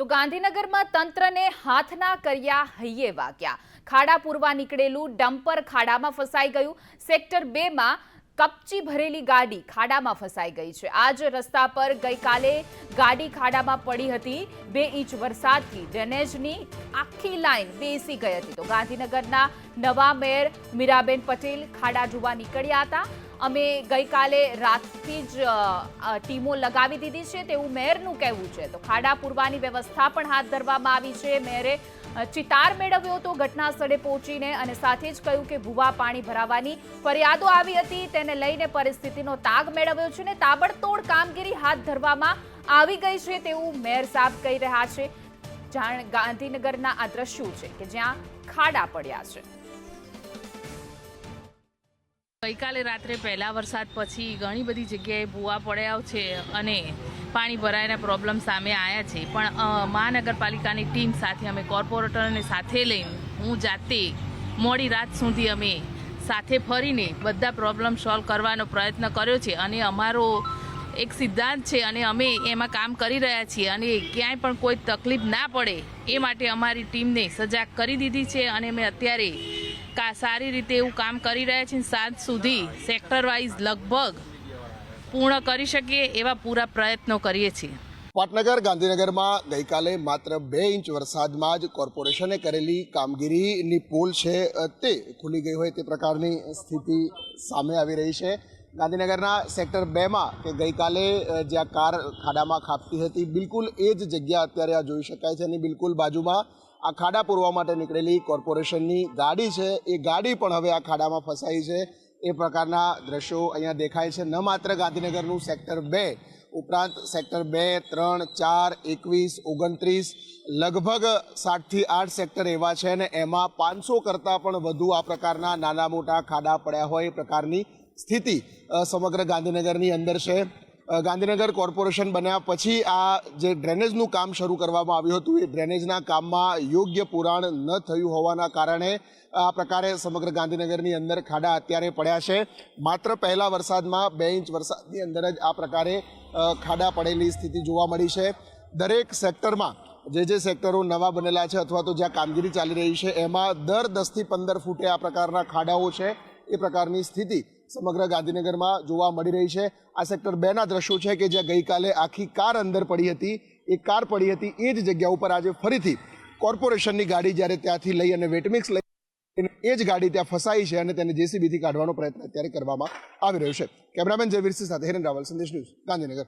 તો ગાંધીનગરમાં તંત્રને હાથના કર્યા હૈયે વાગ્યા. ખાડા પૂરવા નીકળેલું ડમ્પર ખાડામાં ફસાઈ ગયું. સેક્ટર બેમાં કપચી ભરેલી ગાડી ખાડામાં ફસાઈ ગઈ છે. આ જ રસ્તા પર ગઈકાલે ગાડી ખાડામાં પડી હતી. બે ઇંચ વરસાદથી ડ્રેનેજની આખી લાઈન બેસી ગઈ હતી. તો ગાંધીનગરના નવા મેયર મીરાબેન પટેલ ખાડા જોવા નીકળ્યા હતા. અમે ગઈકાલે રાતથી જ ટીમો લગાવી દીધી છે તેવું મેયરનું કહેવું છે. તો ખાડા પૂરવાની વ્યવસ્થા પણ હાથ ધરવામાં આવી છે. મેયરે ચિતાર મેળવ્યો હતો ઘટના સ્થળે પહોંચીને અને સાથે જ કહ્યું કે ભૂવા પાણી ભરાવાની ફરિયાદો આવી હતી. તેને લઈને પરિસ્થિતિનો તાગ મેળવ્યો છે ને તાબડતોડ કામગીરી હાથ ધરવામાં આવી ગઈ છે તેવું મેયર સાહેબ કહી રહ્યા છે. જાણ ગાંધીનગરના આ દ્રશ્યો છે કે જ્યાં ખાડા પડ્યા છે. ગઈકાલે રાત્રે પહેલા વરસાદ પછી ઘણી બધી જગ્યાએ ભૂવા પડ્યા છે અને પાણી ભરાયના પ્રોબ્લેમ સામે આવ્યા છે. પણ મહાનગરપાલિકાની ટીમ સાથે અમે કોર્પોરેટરને સાથે લઈને હું જાતે મોડી રાત સુધી અમે સાથે ફરીને બધા પ્રોબ્લેમ સોલ્વ કરવાનો પ્રયત્ન કર્યો છે અને અમારો એક સિદ્ધાંત છે અને અમે એમાં કામ કરી રહ્યા છીએ અને ક્યાંય પણ કોઈ તકલીફ ના પડે એ માટે અમારી ટીમને સજાગ કરી દીધી છે અને અમે અત્યારે સારી રીતે એવું કામ કરી રહ્યા છીએ સાંજ સુધી સેક્ટર વાઇઝ લગભગ પૂર્ણ કરી શકીએ એવા પૂરા પ્રયત્નો કરીએ છીએ. પાટનગર, ગાંધીનગરમાં ગઈકાલે માત્ર બે ઇંચ વરસાદમાં જ કોર્પોરેશને કરેલી કામગીરીની પોલ છે તે ખુલી ગઈ હોય તે પ્રકારની સ્થિતિ સામે આવી રહી છે. ગાંધીનગરના સેક્ટર બેમાં કે ગઈકાલે જ્યાં કાર ખાડામાં ખાપતી હતી, બિલકુલ એ જ જગ્યા અત્યારે આ જોઈ શકાય છે અને બિલકુલ બાજુમાં આ ખાડા પૂરવા માટે નીકળેલી કોર્પોરેશનની ગાડી છે. એ ગાડી પણ હવે આ ખાડામાં ફસાઈ છે. એ પ્રકારના દ્રશ્યો અહીંયા દેખાય છે. ન માત્ર ગાંધીનગરનું સેક્ટર બે, ઉપરાંત સેક્ટર બે, ત્રણ, ચાર, એકવીસ, ઓગણત્રીસ, લગભગ સાતથી આઠ સેક્ટર એવા છે અને એમાં પાંચસો કરતાં પણ વધુ આ પ્રકારના નાના મોટા ખાડા પડ્યા હોય એ પ્રકારની સ્થિતિ સમગ્ર ગાંધીનગરની અંદર છે. ગાંધીનગર કોર્પોરેશન બન્યા પછી આ જે ડ્રેનેજનું કામ શરૂ કરવામાં આવ્યું હતું, એ ડ્રેનેજના કામમાં યોગ્ય પુરાણ ન થયું હોવાના કારણે આ પ્રકારે સમગ્ર ગાંધીનગરની અંદર ખાડા અત્યારે પડ્યા છે. માત્ર પહેલા વરસાદમાં બે ઇંચ વરસાદની અંદર જ આ પ્રકારે ખાડા પડેલી સ્થિતિ જોવા મળી છે. દરેક સેક્ટરમાં જે જે સેક્ટરો નવા બનેલા છે અથવા તો જ્યાં કામગીરી ચાલી રહી છે, એમાં દર દસથી પંદર ફૂટે આ પ્રકારના ખાડાઓ છે. એ પ્રકારની સ્થિતિ સમગ્ર ગાંધીનગરમાં જોવા મળી રહી છે. આ સેક્ટર બેના દ્રશ્યો છે કે જ્યાં ગઈકાલે આખી કાર અંદર પડી હતી. એ કાર પડી હતી, એ જ જગ્યા ઉપર આજે ફરીથી કોર્પોરેશનની ગાડી જ્યારે ત્યાંથી લઈ અને વેટમિક્સ લઈ એ જ ગાડી ત્યાં ફસાઈ છે અને તેને જેસીબીથી કાઢવાનો પ્રયત્ન અત્યારે કરવામાં આવી રહ્યો છે. કેમેરામેન જયવીરસિંહ સાથે હિરેન રાવલ, સંદેશ ન્યૂઝ ગાંધીનગર.